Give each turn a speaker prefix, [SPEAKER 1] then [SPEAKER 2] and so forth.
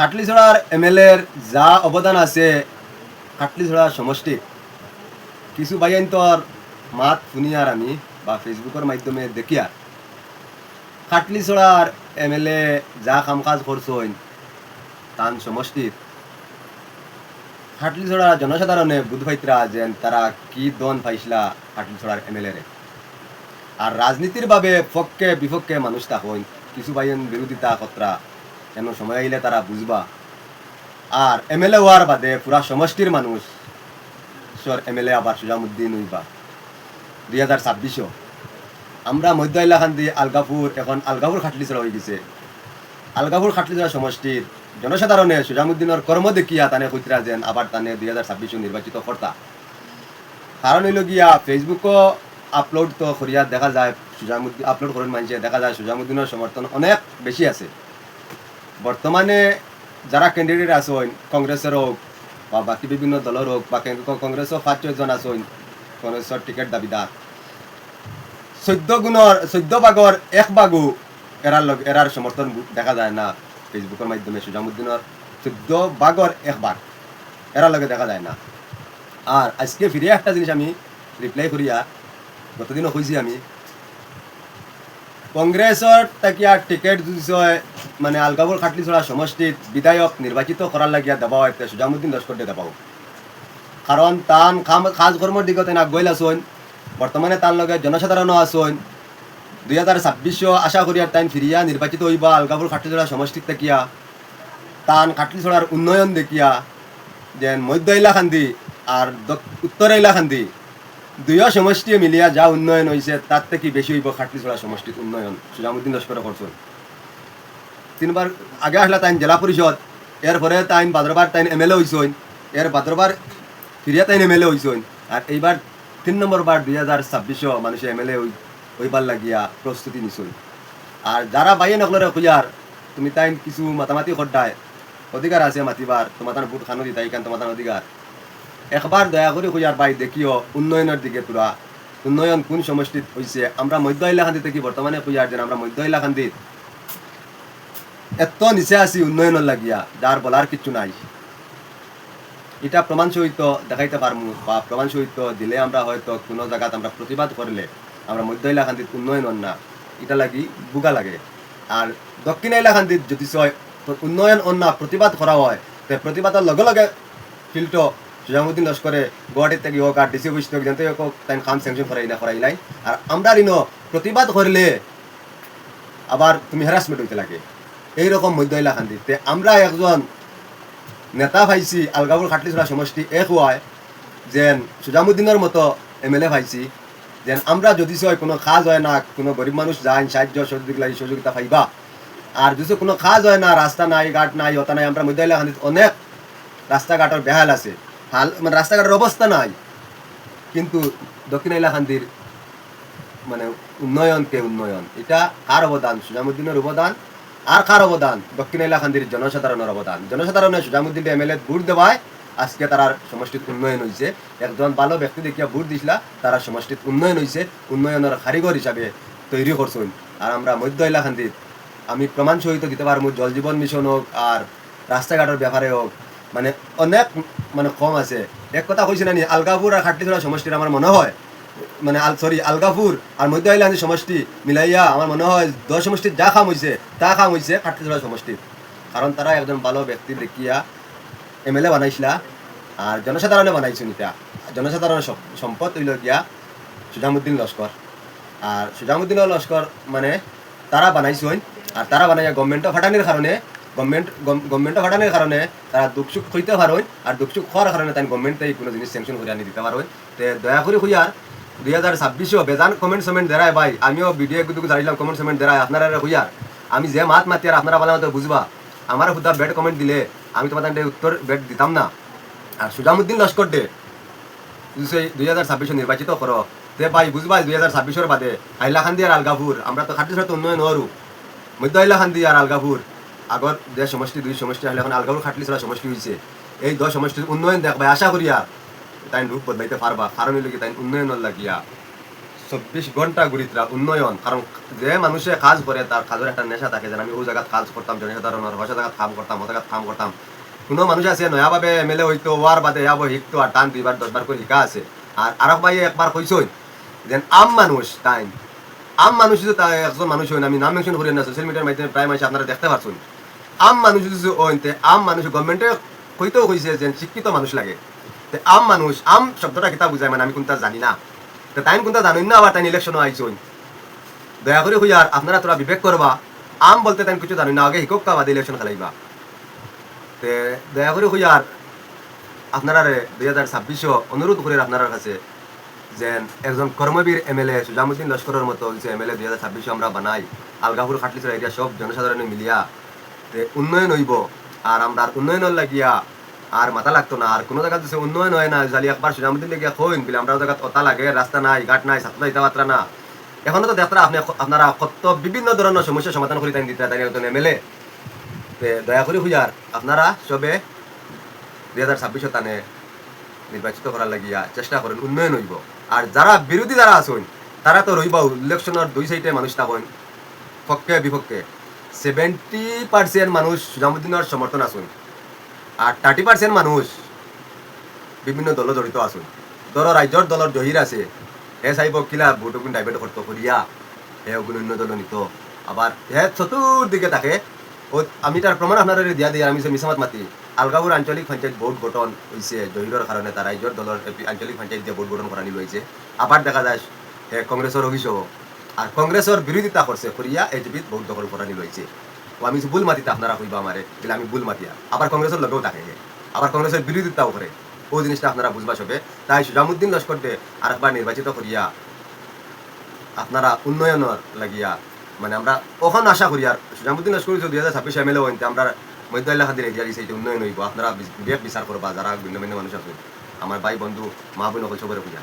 [SPEAKER 1] খাটলিছড়ার M L এর যা অবদান আছে খাটলিছড়া সমষ্টি, কিছু বাইন মাত শুনি আর আমি বা ফেসবুকের মাধ্যমে দেখি আর খাটলিছড়ার এম এল এ যা কাম কাজ করছেন তান সমষ্টির খাটলিছড়া জনসাধারণে বুধ পাইতরা যেন তারা কি দন পাইছিলা খাটলিছড়ার এম এল এ আর রাজনীতির ভাবে পক্ষে বিপক্ষে মানুষ থাকুন কিছু বাইন বিরোধিতা কতরা কেন সময় আইলে তারা বুঝবা আর এম এল এ হওয়ার বাদে পুরা সমষ্টির মানুষ সর এম এল এ আবার সুজামুদ্দিন হইবা। দুই হাজার ছাব্বিশও আমরা মধ্য এলাকান দিয়ে আলগাপুর এখন আলগাপুর খাটলি চলা হয়ে গেছে। আলগাপুর খাটলি চলা সমষ্টির জনসাধারণে সুজামুদ্দিনের কর্ম দেখিয়া তানে কইতরা যেন আবার তানে দুই হাজার ছাব্বিশও নির্বাচিত কর্তা কারণ হইল গিয়া ফেসবুকও আপলোড তো করিয়া দেখা যায় সুজামুদ্দিন আপলোড করেন মানুষে দেখা যায় সুজামুদ্দিনের সমর্থন অনেক বেশি আছে। বর্তমানে যারা ক্যান্ডিডেট আছেন, কংগ্রেসের হোক বা বাকি বিভিন্ন দলের হোক বা কংগ্রেসও পাঁচ ছয়জন আছেন কংগ্রেসের টিকেট দাবিদার চৈধ্য গুণর চৈধ্য ভাগর এক ভাগও এরার লগ এরার সমর্থন দেখা যায় না ফেসবুকের মাধ্যমে সুজামুদ্দিনের চৈধ্য ভাগর এক ভাগ এরার লগে দেখা যায় না। আর আজকে ফিরে একটা জিনিস আমি রিপ্লাই করিয়া গতদিনও কইছি আমি কংগ্রেসর তাকিয়া টিকেট দিছে মানে আলগাবুর খাটলি ছড়া সমষ্টিত বিধায়ক নির্বাচিত করার লাগিয়া দেওয়া হয় সুজামুদ্দিন লস্করকে দেওয়া কারণ তান কাম কাজ কর্মর দিকে তেন আগুয়াইল আসন বর্তমানে তার লগে জনসাধারণও আসন দুই হাজার ছাব্বিশও আশা করি আর তাইন ফিরিয়া নির্বাচিত হইবা আলগাবুর খাটলি ছড়া সমষ্টিত তাকিয়া তান খাটলি ছড়ার উন্নয়ন দেখিয়া, যেন মধ্য এলাকান্দি আর উত্তর এলাকান্দি দুইও সমষ্টি মিলিয়া যা উন্নয়ন হয়েছে তার থেকে বেশি হইব খাটলিছড়া সমষ্টির উন্নয়ন। সুজামুদ্দিন লস্কর করছেন তিনবার আগে আসলা তাইন জেলা পরিষদ এরপরে তাইন বাদরবার তাইন এম এল এ হয়েছেন এর বাদরবার ফিরিয়া তাইন এম এল এ হয়েছেন আর এইবার তিন নম্বর বার দুই হাজার ছাব্বিশও মানুষে এম এল এ হইবার লাগিয়া প্রস্তুতি নিছুন। আর যারা বাইয়ে নকলরে খুঁজার তুমি তাইন কিছু মাতামাতি খড্ডায় অধিকার আছে মাতিবার তোমার তার বুট খানো দিতা ইকান তোমার তার অধিকার একবার দয়া করে খুঁজার বাই দেখিও উন্নয়নের দিকে পুরা। উন্নয়ন কোন সমষ্টিত হয়েছে আমরা মধ্য এলাকান্দি থেকে বর্তমানে খুঁজার যেন আমরা মধ্য এলাকান্দিত এত নিচে আছি উন্নয়নের লাগিয়া যার বলার কিচ্ছু নাই। এটা প্রমাণ সহিত দেখাইতে পারমু বা প্রমাণ সহিত দিলে আমরা হয়তো কোনো জায়গাত আমরা প্রতিবাদ করলে আমরা মধ্য এলাকান্দিত উন্নয়ন না। এটা লাগি বুগা লাগে। আর দক্ষিণ এলাকান্দিত যদি উন্নয়ন অন্য প্রতিবাদ করা হয়, তো প্রতিবাদের লগে লগে ফিল্ড সুজামুদ্দিন লস্করে গুয়াহাটির থেকে হোক আর ডিসি অফিস থেকে জানতে হোক তাই কাম স্যাংশন করাই না, করাই নাই। আর আমরা ঋণ প্রতিবাদ করলে আবার তুমি হ্যারাসমেন্ট হইতে লাগে। এইরকম মধ্য এলাকান্দিতে আমরা একজন নেতা পাইছি আলগাবুর খাটলিছড়া সমষ্টি এক হওয়ায় যেন সুজামুদ্দিনের মতো এম এল এ পাইছি, যেন আমরা যদি হয় কোনো কাজ হয় না, কোনো গরিব মানুষ যায়, সাহায্য সহযোগিতা সহযোগিতা পাইবা। আর যদি কোনো কাজ হয় না, রাস্তা নাই, ঘাট নাই হতা নাই, আমরা মধ্য এলাকান্দিত অনেক রাস্তাঘাটের বেহাল আছে। হাল মানে রাস্তাঘাটের অবস্থা নাই। কিন্তু দক্ষিণ এলাকান্দির মানে উন্নয়ন কে উন্নয়ন, এটা কার অবদান? সুজামুদ্দিনের অবদান। আর কার অবদান? দক্ষিণ এলাকান্দির জনসাধারণের অবদান। জনসাধারণের Sujamuddin M L A vote দেওয়ায় আজকে তারার সমষ্টিত উন্নয়ন হয়েছে একজন ভালো ব্যক্তি দেখিয়া ভোট দিছিলা, তারা সমষ্টিত উন্নয়ন হয়েছে উন্নয়নের কারিগর হিসাবে তৈরি করছেন। আর আমরা মধ্য এলাকান্দিত আমি প্রমাণ সহিত দিতে পারব, জল জীবন মিশন হোক আর রাস্তাঘাটের ব্যাপারে হোক মানে অনেক মানে কম আছে। এক কথা কইছি না নি আলগাপুর আর খাটলিছড়া সমষ্টির আমার মনে হয় মানে আল সরি আলগাপুর আর মধ্য আইলান্দি সমষ্টি মিলাইয়া আমার মনে হয় দশ সমষ্টির যা খাম হয়েছে তা খাম হয়েছে খাটলিছড়া সমষ্টির কারণ তারা একজন ভালো ব্যক্তি দেখিয়া এম এল এ বানাইছিলা আর জনসাধারণে বানাইছেন এটা জনসাধারণের সম্পদ হইল গিয়া সুজামুদ্দিন লস্কর। আর সুজামুদ্দিন লস্কর মানে তারা বানাইছেন আর তারা বানাইয়া গভর্নমেন্টও ফাটানির কারণে গভর্নমেন্ট গভর্নমেন্টও ফাটানির কারণে তারা দুঃখ সুখ হইতে পারেন আর দুঃখ সুখ হওয়ার কারণে তাই গভর্নমেন্ট কোনো জিনিস স্যাংশন করে আনি দিতে পারেন তে দয়া করে খুঁজার দুই হাজার ছাব্বিশেও বেজান কমেন্ট সমেন্ট দেরায় ভাই আমিও ভিডিও একটু জানিলাম কমেন্ট সমেন্ট দেরায় আপনারা খুঁজার আমি যে মাত মাতি আর আপনারা বলা মতো বুঝবা আমার হুদা বেড কমেন্ট দিলে, আমি তোমার তাদের উত্তর বেড দিতাম না। আর সুজামুদ্দিন লস্কর ডে দুই হাজার ছাব্বিশে নির্বাচিত করো তে ভাই বুঝবা দুই হাজার ছাব্বিশের বাদে হাইলাকান্দি আর আলগাপুর আমরা তো খাটি সাথে উন্নয়ন হরু মধ্য হাইলাকান্দি আর আলগাপুর আগর যে সমষ্টি, দুই সমষ্টি হলে এখন আলগাপুর খাটলি ছাড়া সমষ্টি হয়েছে এই দশ সমষ্টির উন্নয়ন দেখবাই আশা করি আর তাই রূপ বদলাইতে পারবা কারণ হইলে কি তাই উন্নয়ন লাগিয়া চব্বিশ ঘণ্টা ঘুরিতরা উন্নয়ন। কারণ যে মানুষে কাজ করে তার কাজের একটা নেশা থাকে যেন আমি ও জায়গাত কাজ করতাম জনসাধারণের হসে জায়গাত কাম করতাম, ও জায়গাত কাম করতাম। কোনো মানুষ আছে নয়াভাবে এমএলএ হইতো ওয়ার বাদে যাব শিখতো আর টান দুইবার দশবার করে শিকা আছে। আর আরক ভাই একবার কইসই যেন আম মানুষ টাইম আম মানুষ তা একজন মানুষ হইন আমি নাম মেনশন করি না সোশ্যাল মিডিয়ার মাধ্যমে প্রায় মানুষ আপনারা দেখতে পারছেন। আম মানুষ যদি ওইতে আম মানুষ গভর্নমেন্টে কইতেও কইছে যে শিক্ষিত মানুষ লাগে। তে আম মানুষ, আম শব্দটা কিতা বুঝায় মানে আমি কোনটা জানি না। তো টাইম কোনটা জানি না, আবার টাইম ইলেকশনও আইসই দয়া করে হইয়ার আপনারা তোরা বিবেক করবা, আম বলতে টাইম কিছু জানি না, আগে হিকক কা বাদে ইলেকশন খেলাইবা। তে দয়া করে হইয়ার আপনারা দুই হাজার ছাব্বিশও অনুরোধ করে আপনার কাছে যে একজন কর্মবীর এমএলএ সুজামুদ্দিন লস্করের মতো হচ্ছে এমএলএ দুই হাজার ছাব্বিশে আমরা বানাই, আলগাপুর খাটলিচর এরিয়া সব জনসাধারণে মিলিয়া উন্নয়ন হইব, আর আমরা আর উন্নয়নের লাগিয়া আর মাথা লাগতো না, আর কোনো জায়গায় যদি উন্নয়ন হয় না, জালি একবার সুজামুদ্দিন লেগিয়া কইন, বলে আমরা জায়গায় অতা লাগে, রাস্তা নাই, ঘাট নাই, ছাত্র ইতামাত্রা না। এখনও তো যাত্রা আপনি আপনারা কত বিভিন্ন ধরনের সমস্যার সমাধান করে তাই দিতে তাই একজন এমএলএ দয়া করে হুইয়ার, আপনারা সবে দুই হাজার ছাব্বিশে তানে নির্বাচিত করার লাগিয়া চেষ্টা করেন, উন্নয়ন হইব। আর যারা বিরোধী যারা আছেন, তারা তো রইব ইলেকশনের দুই সাইডে মানুষ থাকেন, পক্ষে বিপক্ষে। সেভেন্টি পার্সেন্ট মানুষ সুজামুদ্দিনের সমর্থন আছেন আর থার্টি পার্সেন্ট মানুষ বিভিন্ন দল জড়িত আছেন ধর রাজ্যর দলের জহির আছে। হে চাইব কিলা ভোটগুণ ডাইভার্ট করতো করিয়া হে অন্য দল নিত। আবার হে চতুর্দিকে থাকে। ও আমি তার প্রমাণ আপনারা দিয়া দিয়ে আমি যে মিসামাত মাতি আলগাপুর আঞ্চলিক পঞ্চায়েত বোর্ড গঠন হয়েছে জহিরের কারণে তার রাজ্যর দলের আঞ্চলিক পঞ্চায়েত দিয়ে বোর্ড গঠন করা নিল হয়েছে আবার দেখা যায়, হে কংগ্রেসের অভিযোগ আর কংগ্রেসের বিরোধিতা করছে করিয়া এজিপিত ভোট দখল করা নিল হয়েছে ও আমি যে বুল মাতিতে আপনারা কইবা আমারে বলে আমি বুল মাতিয়া। আবার কংগ্রেসের লগেও থাকে আবার কংগ্রেসের বিরোধিতাও করে ও জিনিসটা আপনারা বুঝবা সবে। তাই সুজামুদ্দিন লস্কর দে আরেকবার নির্বাচিত করিয়া আপনারা উন্নয়নের লাগিয়া মানে আমরা ওখানে আশা করি আর সুজামুদ্দিন লস্কর দুই হাজার ছাব্বিশ এম এল এ হইতে আমরা মধ্য এলাকাদের এরিয়া দিছে এটা উন্নয়ন হইব। আপনারা বিবেক বিচার করবা, যারা ভিন্ন ভিন্ন মানুষ আছে। আমার ভাই বন্ধু মা বোন সকল সবরে পূজা